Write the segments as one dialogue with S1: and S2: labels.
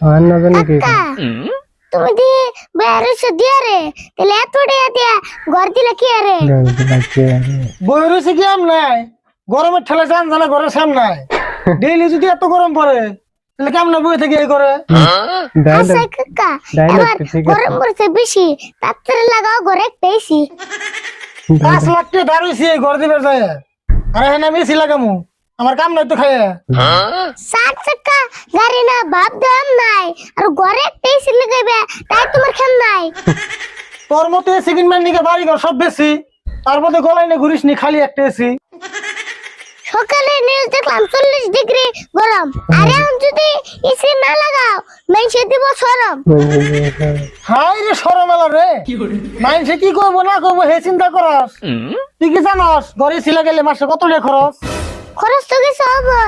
S1: আর না জানি কি
S2: তুমি দি বেরস দিয়া রে। তেলে এত টাকা দিয়া ঘর দিলে কি আরে
S3: বই কি আম নাই? গরমের ঠেলে যান জানা ঘরের সামনে ডেইলি যদি এত গরম পড়ে তাহলে কেমন বই থেকে এই করে
S2: আচ্ছা কাকা
S1: Dialogue
S2: এবার
S1: তো ঠিক আছে।
S2: গরম পড়ছে বেশি তাড়াতাড়ি লাগাও ঘরে পেয়েছি।
S3: পাঁচ লাখ টাকা এই ঘর দিবে যায়। আরে হ্যাঁ আমি এসি লাগামু। আমার কাম নাই তো খাইয়ে।
S2: সাত চাকা গাড়ি না ভাব দাম নাই। আর ঘরে পেয়েছি লাগাইবে তাই তোমার খেম নাই।
S3: তোর মতো এসি কিনবেন নিকে বাড়ি ঘর সব বেশি তার মধ্যে গলায় নিয়ে ঘুরিস নি খালি একটা এসি
S2: সকালে নিউজ দেখলাম চল্লিশ ডিগ্রি গরম। আর এখন যদি এসি না লাগাও মেনসে দিব সরম।
S3: হাই রে সরমেলা রে। মাইনসে কি করব না করব হে চিন্তা করস। তুই কি জানস ঘরে এসি লাগাইলে মাসে কত টাকা খরচ?
S2: খরচ তো কিছু হবে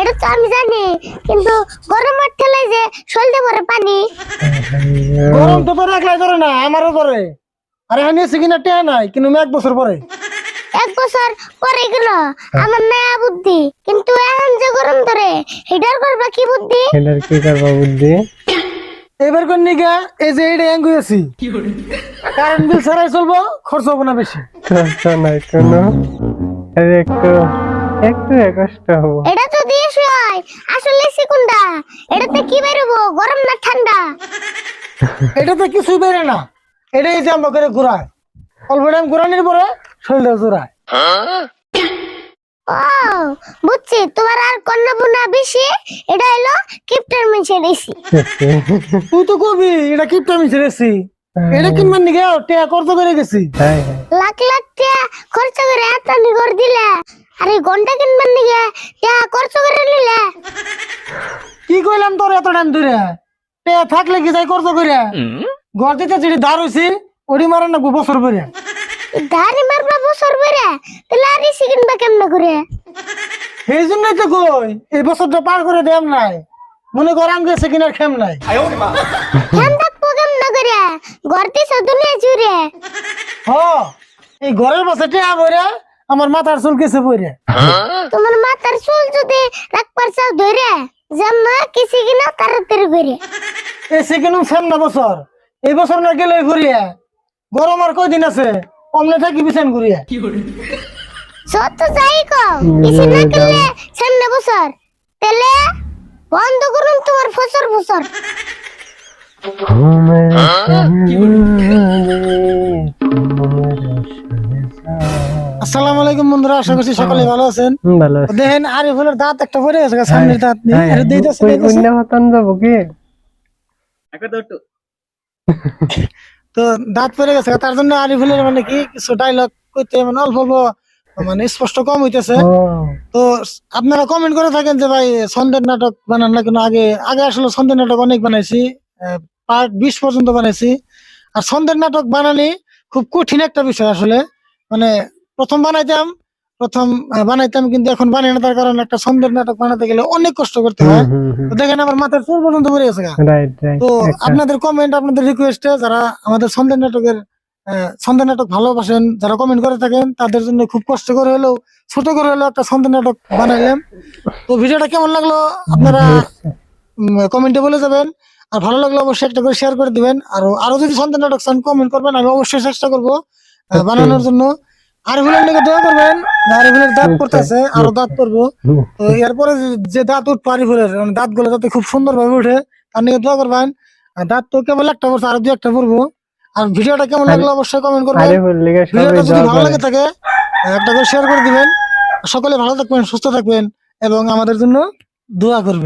S2: এটা তো আমি জানি কিন্তু গরমের ঠেলায় যে সলতে পরে পানি।
S3: গরম তো তোর একলাই ধরে না আমারও ধরে আরে হ্যাঁ কিনা টেয়া নাই কিন্তু এক বছর পরে।
S2: এক বছর পরে গেল আমার নয়া বুদ্ধি কিন্তু এখন যে গরম ধরে হিটার করবা কি বুদ্ধি?
S1: কি করব বুদ্ধি?
S3: এবার কোন নিগা এই যে এইটা অ্যাঙ্গু এসি কারেন্ট বিল ছাড়াই চলবো খরচ হব না বেশি।
S1: নাই কোনো। একটু একটু হব।
S2: এটা তো দিয়েছ আসলে সিকুন্ডা এটাতে কি বেরোবো? গরম না ঠান্ডা?
S3: এটাতে কিছুই বেরে না। এটাই যে আমরা করে ঘুরায়। অল্প টাইম ঘুরানির পরে শরীরটা জোড়ায়
S2: ও বুঝছি। তোমার আর কন্যা বুনা বেশি এটা হলো কিপ্টার মেশিন এসি
S3: তুই তো কবি এটা কিপটা মিছে এসি এটা কিনবার নিগে টেয়া খরচ করে গেছি।
S1: হ্যাঁ। হ্যাঁ
S2: লাখ লাখ টাকা খরচ করে এত নিগর দিলে। আর ঘণ্টা কিনবার নিগে টাকা খরচ করে নিলে।
S3: কি কইলাম তোর এত টাইম ধরে টেয়া থাকলে কি যাই খরচ করে? ঘর দিতে যেটি ধার হইছি ওটি মারা না বছর পরে
S2: ধারি মারবা বছর বেড়ে তাহলে আর এসি কিনবা কেমনে করে?
S3: এই জন্যই তো কই এই বছরটা পার করে দেম নাই। মনে কর আমি গেছে কিনার খেম নাই।
S2: কেন থাকব কেমনে করে? ঘর দিছে দুনিয়া জুড়ে।
S3: হ এই ঘরের বসে টেয়া বইরে আমার মাথার চুল কেছে বইরে
S2: তোমার মাথার চুল যদি রাখবার চাও ধরে জামা কিসি কিনা তাড়াতাড়ি করে
S3: এই সেকেন্ড সামনে বছর। এই বছর না গেলে ঘুরিয়ে। গরম আর কয়দিন আছে? অমনে থাকি বিছান ঘুরিয়ে।
S2: যত যাই কও কিছু না করলে সামনে বছর। তেলে বন্ধ করুন তোমার ফসর ফসর।
S3: আসসালামু আলাইকুম বন্ধুরা আশা করছি সকলে ভালো আছেন।
S1: ভালো আছে।
S3: দেখেন আরিফুলের দাঁত একটা পড়ে গেছে গা, সামনের দাঁত নেই।
S1: হ্যাঁ,
S3: দিতেছে
S1: অন্য হতান যাব কি?
S3: তো দাঁত পড়ে গেছে তার জন্য আরিফুলের মানে কি কিছু ডায়লগ কইতে মানে অল্প অল্প মানে স্পষ্ট কম হইতেছে। তো আপনারা কমেন্ট করে থাকেন যে ভাই সন্ধ্যের নাটক বানান না কেন? আগে আগে আসলে সন্ধ্যের নাটক অনেক বানাইছি পার্ট বিশ পর্যন্ত বানাইছি। আর সন্ধ্যের নাটক বানানি খুব কঠিন একটা বিষয় আসলে। মানে প্রথম বানাইতাম প্রথম বানাইতাম কিন্তু এখন বানাই না তার কারণ একটা সন্ধ্যের নাটক বানাতে গেলে অনেক কষ্ট করতে হয়। তো দেখেন আমার মাথার চুল পর্যন্ত পড়ে গেছে তো আপনাদের কমেন্ট আপনাদের রিকোয়েস্টে যারা আমাদের সন্ধ্যের নাটকের আহ, সন্ধ্যের নাটক ভালোবাসেন যারা কমেন্ট করে থাকেন তাদের জন্য খুব কষ্ট করে হলেও ছোট করে হলেও একটা সন্ধ্যের নাটক বানাইলাম। তো ভিডিওটা কেমন লাগল? আপনারা কমেন্টে বলে যাবেন। আর ভালো লাগলে অবশ্যই একটা করে শেয়ার করে দিবেন। আর আরও যদি সন্ধ্যের নাটক চান কমেন্ট করবেন আমি অবশ্যই চেষ্টা করব বানানোর জন্য। আর ভুলের নাকি দোয়া করবেন আর ভুলের দাঁত পড়তেছে আরও দাঁত পড়ব। তো এরপরে যে- দাঁত উঠবো আরিফুলের দাঁতগুলো যাতে খুব সুন্দর ভাবে উঠে তার নিয়ে দোয়া করবেন। আর দাঁত তো কেবল একটা পড়ছে আর দু একটা পড়ব। আর ভিডিওটা কেমন লাগল অবশ্যই কমেন্ট করবেন।
S1: আরে
S3: ভিডিওটা যদি ভালো লাগে থাকে একটা করে শেয়ার করে দিবেন। সকলে ভালো থাকবেন সুস্থ থাকবেন এবং আমাদের জন্য দোয়া করবেন।